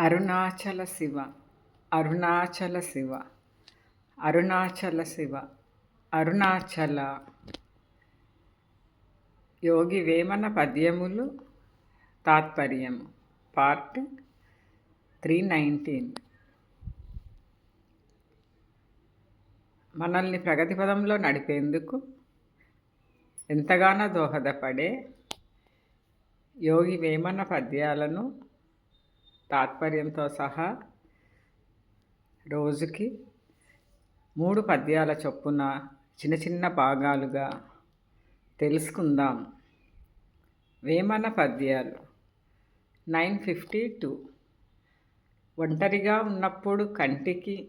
అరుణాచల శివ అరుణాచల శివ అరుణాచల శివ అరుణాచల. యోగి వేమన పద్యములు తాత్పర్యము part three nineteen. మనల్ని ప్రగతి పదంలో నడిపేందుకు ఎంతగానో దోహదపడే యోగి వేమన పద్యాలను తాత్పర్యంతో సహా రోజుకి మూడు పద్యాల చొప్పున చిన్న చిన్న భాగాలుగా తెలుసుకుందాం. వేమన పద్యాలు. Nine fifty two. ఒంటరిగా ఉన్నప్పుడు కంటికి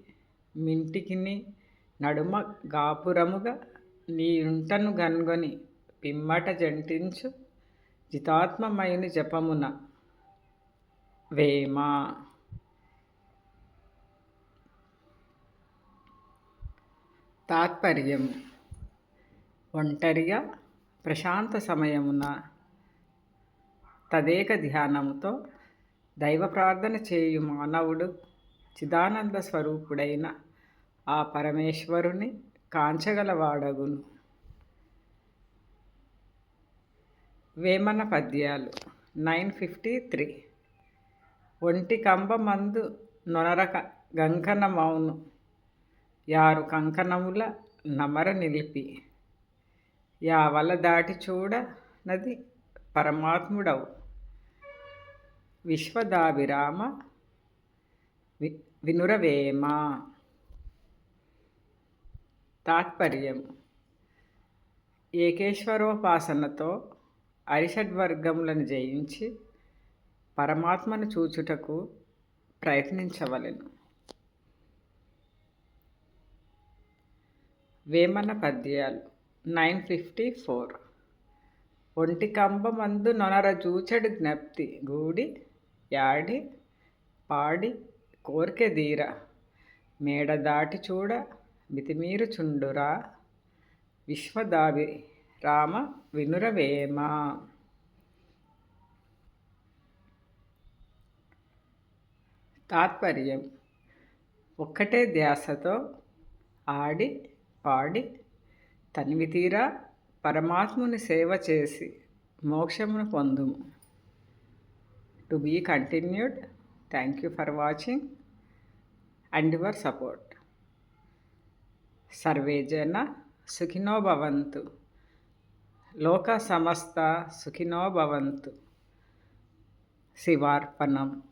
మింటికిని నడుమ గాపురముగా నీ ఉంటను గన్గొని పిమ్మట జంటించు జితాత్మమైన జపమున వేమ. తాత్పర్యం. ఒంటరిగా ప్రశాంత సమయమున తదేక ధ్యానముతో దైవ ప్రార్థన చేయు మానవుడు చిదానంద స్వరూపుడైన ఆ పరమేశ్వరుని కాంచగలవాడగును. వేమన పద్యాలు నైన్ ఫిఫ్టీ త్రీ. ఒంటి కంబమందు నొనరక గంకనమౌను యారు కంకణముల నమర నిలిపి. యావల దాటి చూడ నది పరమాత్ముడవు. విశ్వదాభిరామ వి వినురవేమ. తాత్పర్యం. ఏకేశ్వరోపాసనతో అరిషడ్వర్గములను జయించి పరమాత్మను చూచుటకు ప్రయత్నించవలెను. వేమన పద్యాలు నైన్ ఫిఫ్టీ ఫోర్. ఒంటి కంబమందు నొనర చూచడు జ్ఞప్తి గూడి యాడి పాడి కోరికె దీర. మేడ దాటి చూడ మితిమీరు చుండురా. విశ్వదావి రామ వినురవేమ తాత్పర్యం. ఒక్కటే ధ్యాసతో ఆడి పాడి తనివి తీరా పరమాత్ముని సేవ చేసి మోక్షమును పొందుము. To be continued thank you for watching and your support. Survey జన సుఖినో భవంతు. లోక సమస్త సుఖినో భవంతు. శివార్పణం.